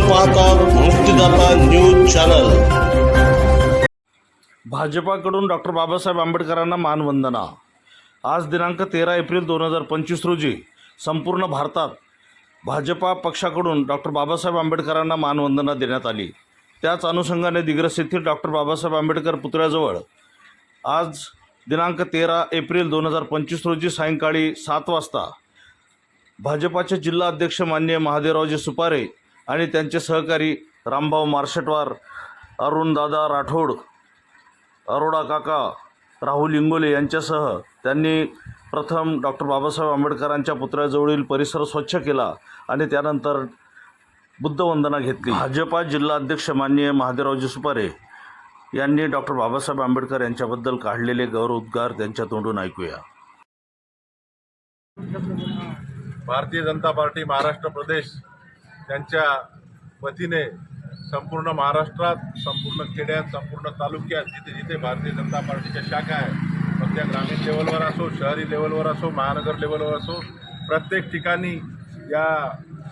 पाहतात मुक्तिदाता news channel. भाजपाकडून डॉक्टर बाबासाहेब आंबेडकरांना मानवंदना. आज दिनांक तेरा एप्रिल दोन हजार पंचवीस रोजी संपूर्ण भारतात भाजपा पक्षाकडून डॉक्टर बाबासाहेब आंबेडकरांना मानवंदना देण्यात आली. त्याच अनुषंगाने दिग्रस येथील डॉक्टर बाबासाहेब आंबेडकर पुतळ्याजवळ आज दिनांक तेरा एप्रिल दोन हजार पंचवीस रोजी सायंकाळी सात वाजता भाजपाचे जिल्हा अध्यक्ष माननीय महादेवरावजी सुपारे आणि त्यांचे सहकारी रामभाऊ मार्शटवार अरुणदादा राठोड अरोडा काका राहुल इंगोले यांच्यासह त्यांनी प्रथम डॉक्टर बाबासाहेब आंबेडकरांच्या पुतळ्याजवळील परिसर स्वच्छ केला आणि त्यानंतर बुद्धवंदना घेतली. भाजपा जिल्हा अध्यक्ष माननीय महादेवरावजी सुपारे यांनी डॉक्टर बाबासाहेब आंबेडकर यांच्याबद्दल काढलेले गौरवोद्गार त्यांच्या तोंडून ऐकूया. भारतीय जनता पार्टी महाराष्ट्र प्रदेश त्यांच्या वतीने संपूर्ण महाराष्ट्रात संपूर्ण खेड्यात संपूर्ण तालुक्यात जिथे जिथे भारतीय जनता पार्टीच्या शाखा आहे मग त्या ग्रामीण लेवलवर असो शहरी लेवलवर असो महानगर लेवलवर असो प्रत्येक ठिकाणी या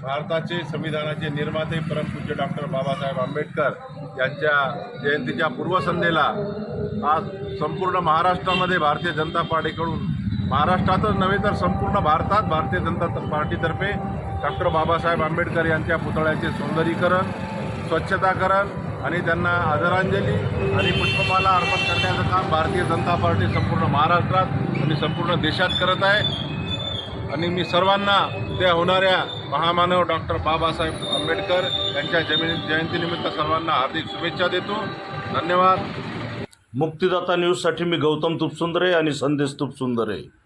भारताचे संविधानाचे निर्माते परमपूज्य डॉक्टर बाबासाहेब आंबेडकर यांच्या जयंतीच्या पूर्वसंध्येला आज संपूर्ण महाराष्ट्रामध्ये भारतीय जनता पार्टीकडून महाराष्ट्रातच नव्हे तर संपूर्ण भारतात भारतीय जनता पार्टीतर्फे डॉक्टर बाबासाहेब आंबेडकर यांच्या पुतळ्याचे सौंदर्यीकरण स्वच्छताकरण आणि त्यांना आदरांजली आणि पुष्पमाला अर्पण करण्याचं काम भारतीय जनता पार्टी संपूर्ण महाराष्ट्रात आणि संपूर्ण देशात करत आहे. आणि मी सर्वांना उद्या होणाऱ्या महामानव डॉक्टर बाबासाहेब आंबेडकर यांच्या जमिनी जयंतीनिमित्त सर्वांना हार्दिक शुभेच्छा देतो. धन्यवाद. मुक्तिदाता न्यूजसाठी मी गौतम तुपसुंदरे आणि संदेश तुपसुंदरे.